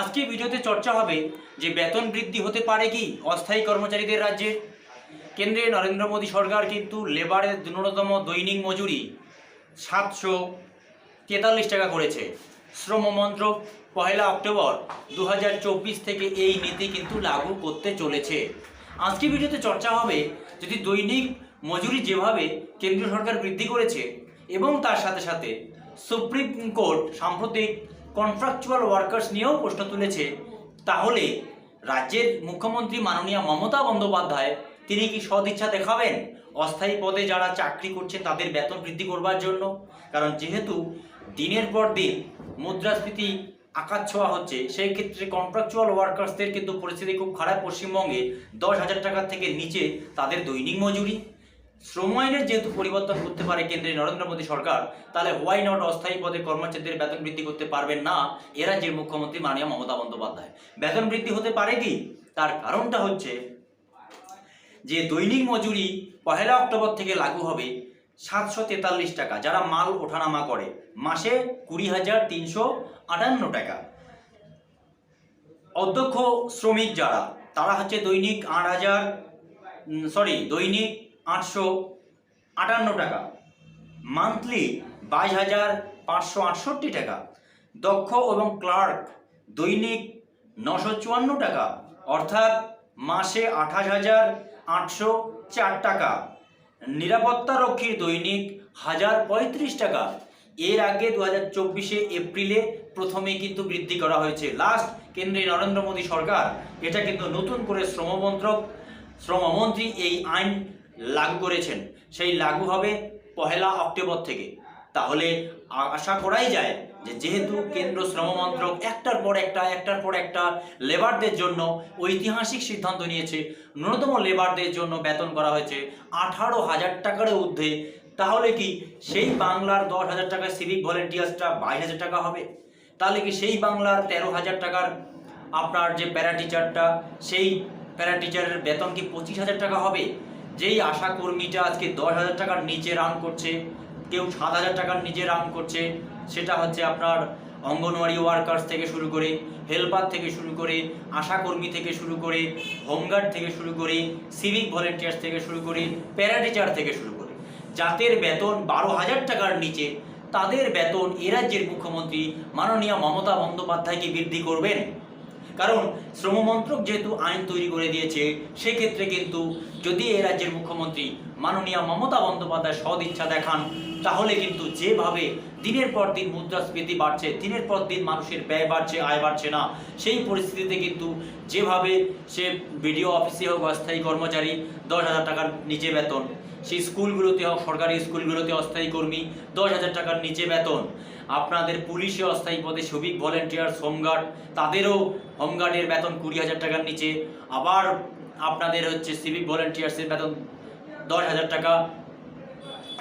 আজকে ভিডিওতে চর্চা হবে যে বেতন বৃদ্ধি হতে পারে কি অস্থায়ী কর্মচারীদের রাজ্যে। কেন্দ্রে নরেন্দ্র মোদী সরকার কিন্তু লেবারের ন্যূনতম দৈনিক মজুরি সাতশো তেতাল্লিশ টাকা করেছে। শ্রম মন্ত্রক পহেলা অক্টোবর দু হাজার চব্বিশ থেকে এই নীতি কিন্তু লাগু করতে চলেছে। আজকে ভিডিওতে চর্চা হবে যদি দৈনিক মজুরি যেভাবে কেন্দ্রীয় সরকার বৃদ্ধি করেছে এবং তার সাথে সাথে সুপ্রিম কোর্ট সাম্প্রতিক কন্ট্রাকচুয়াল ওয়ার্কার্স নিয়েও প্রশ্ন তুলেছে। তাহলে রাজ্যের মুখ্যমন্ত্রী মাননীয় মমতা বন্দ্যোপাধ্যায়, তিনি কি সদিচ্ছা দেখাবেন? অস্থায়ী পদে যারা চাকরি করছে তাদের বেতন বৃদ্ধি করবার জন্য? কারণ যেহেতু দিনের পর দিন মুদ্রাস্ফীতি আকাশ ছোঁয়া হচ্ছে, সেই ক্ষেত্রে কন্ট্রাকচুয়াল ওয়ার্কার্সদের কিন্তু পরিস্থিতি খুব খারাপ পশ্চিমবঙ্গে। দশ হাজার টাকার থেকে নিচে তাদের দৈনিক মজুরি। শ্রম আইনের যেহেতু পরিবর্তন করতে পারে কেন্দ্রে নরেন্দ্র মোদী সরকার, তাহলে হোয়াই নট অস্থায়ী পদে কর্মচারীদের বেতন বৃদ্ধি করতে পারবেন না? এ রাজ্যের মুখ্যমন্ত্রী মাননীয় মমতা বন্দ্যোপাধ্যায়। বেতন বৃদ্ধি হতে পারে কি? তার কারণটা হচ্ছে যে দৈনিক মজুরি পহেলা অক্টোবর থেকে লাগু হবে সাতশো তেতাল্লিশ টাকা। যারা মাল ওঠানামা করে, মাসে কুড়ি হাজার তিনশো আটান্ন টাকা। অধ্যক্ষ শ্রমিক যারা, তারা হচ্ছে দৈনিক আট হাজার সরি দৈনিক আটশো আটান্ন টাকা। মান্থলি বাইশ হাজার পাঁচশো আটষট্টি টাকা। দক্ষ এবং ক্লার্ক দৈনিক নশো চুয়ান্ন টাকা। অর্থাৎ মাসে আঠাশ হাজার আটশো চার টাকা। নিরাপত্তা রক্ষীর দৈনিক হাজার পঁয়ত্রিশ টাকা। এর আগে দু হাজার চব্বিশে এপ্রিলে প্রথমে কিন্তু বৃদ্ধি করা হয়েছে। লাস্ট কেন্দ্রে নরেন্দ্র মোদী সরকার। এটা কিন্তু নতুন করে শ্রমমন্ত্রক শ্রমমন্ত্রী এই আইন লাগু করেছেন। সেই লাগু হবে পহেলা অক্টোবর থেকে। তাহলে আশা করাই যায় যে যেহেতু কেন্দ্র শ্রম মন্ত্রক একটার পর একটা, একটার পর একটা লেবারদের জন্য ঐতিহাসিক সিদ্ধান্ত নিয়েছে, ন্যূনতম লেবারদের জন্য বেতন করা হয়েছে আঠারো হাজার টাকার ঊর্ধ্বে। তাহলে কি সেই বাংলার দশ হাজার টাকার সিভিক ভলেন্টিয়ার্সটা বাইশ হাজার টাকা হবে? তাহলে কি সেই বাংলার তেরো হাজার টাকার আপনার যে প্যারা টিচারটা সেই প্যারা টিচারের বেতন কি পঁচিশ হাজার টাকা হবে? যেই আশা কর্মীটা আজকে দশ হাজার টাকার নিচে রান করছে, কেউ সাত হাজার টাকার নিচে রান করছে, সেটা হচ্ছে আপনার অঙ্গনওয়াড়ি ওয়ার্কার্স থেকে শুরু করে হেল্পার থেকে শুরু করে আশাকর্মী থেকে শুরু করে হোমগার্ড থেকে শুরু করে সিভিক ভলেন্টিয়ার্স থেকে শুরু করে প্যারা টিচার থেকে শুরু করে। যাদের বেতন বারো হাজার টাকার নিচে, তাদের বেতন এ রাজ্যের মুখ্যমন্ত্রী মাননীয় মমতা বন্দ্যোপাধ্যায়কে বৃদ্ধি করবেন। কারণ শ্রম মন্ত্রক যেহেতু আইন তৈরি করে দিয়েছে সেক্ষেত্রে কিন্তু যদি এ রাজ্যের মুখ্যমন্ত্রী মাননীয় মমতা বন্দ্যোপাধ্যায় সদিচ্ছা দেখান। তাহলে কিন্তু যেভাবে দিনের পর দিন মুদ্রাস্ফীতি বাড়ছে, দিনের পর দিন মানুষের ব্যয় বাড়ছে, আয় বাড়ছে না, সেই পরিস্থিতিতে কিন্তু যেভাবে সে বিডিও অফিসে হোক, অস্থায়ী কর্মচারী, দশ হাজার টাকার নিচে বেতন, সেই স্কুলগুলোতে হোক, সরকারি স্কুলগুলোতে অস্থায়ী কর্মী, দশ হাজার টাকার নিচে বেতন, আপনাদের পুলিশে অস্থায়ী পদে সবিক ভলেন্টিয়ার, হোমগার্ড, তাদেরও হোমগার্ডের বেতন কুড়ি হাজার টাকার নিচে, আবার আপনাদের হচ্ছে সিভিক ভলেন্টিয়ার্সের বেতন দশ হাজার টাকা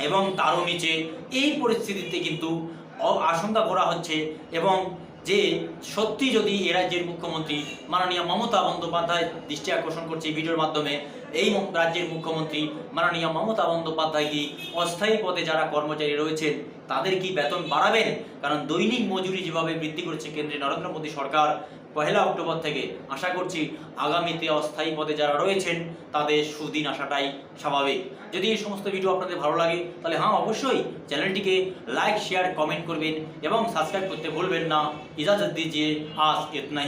এবং তারও নিচে এই পরিস্থিতিতে কিন্তু আশঙ্কা করা হচ্ছে এবং যে সত্যি যদি এ রাজ্যের মুখ্যমন্ত্রী মাননীয় মমতা বন্দ্যোপাধ্যায় দৃষ্টি আকর্ষণ করছে ভিডিওর মাধ্যমে, এই রাজ্যের মুখ্যমন্ত্রী মাননীয় মমতা বন্দ্যোপাধ্যায় কি অস্থায়ী পদে যারা কর্মচারী রয়েছেন, তাদের কি বেতন বাড়াবেন? কারণ দৈনিক মজুরি যেভাবে বৃদ্ধি করেছে কেন্দ্রে নরেন্দ্র মোদী সরকার পহেলা অক্টোবর থেকে আশা করছি আগামীতে অস্থায়ী পদে যারা রয়েছেন, তাদের সুদিন আসাটাই স্বাভাবিক। যদি এই সমস্ত ভিডিও আপনাদের ভালো লাগে, তাহলে হ্যাঁ অবশ্যই চ্যানেলটিকে লাইক শেয়ার কমেন্ট করবেন এবং সাবস্ক্রাইব করতে ভুলবেন না। ইজাজত দিজিয়ে আজ ইতনা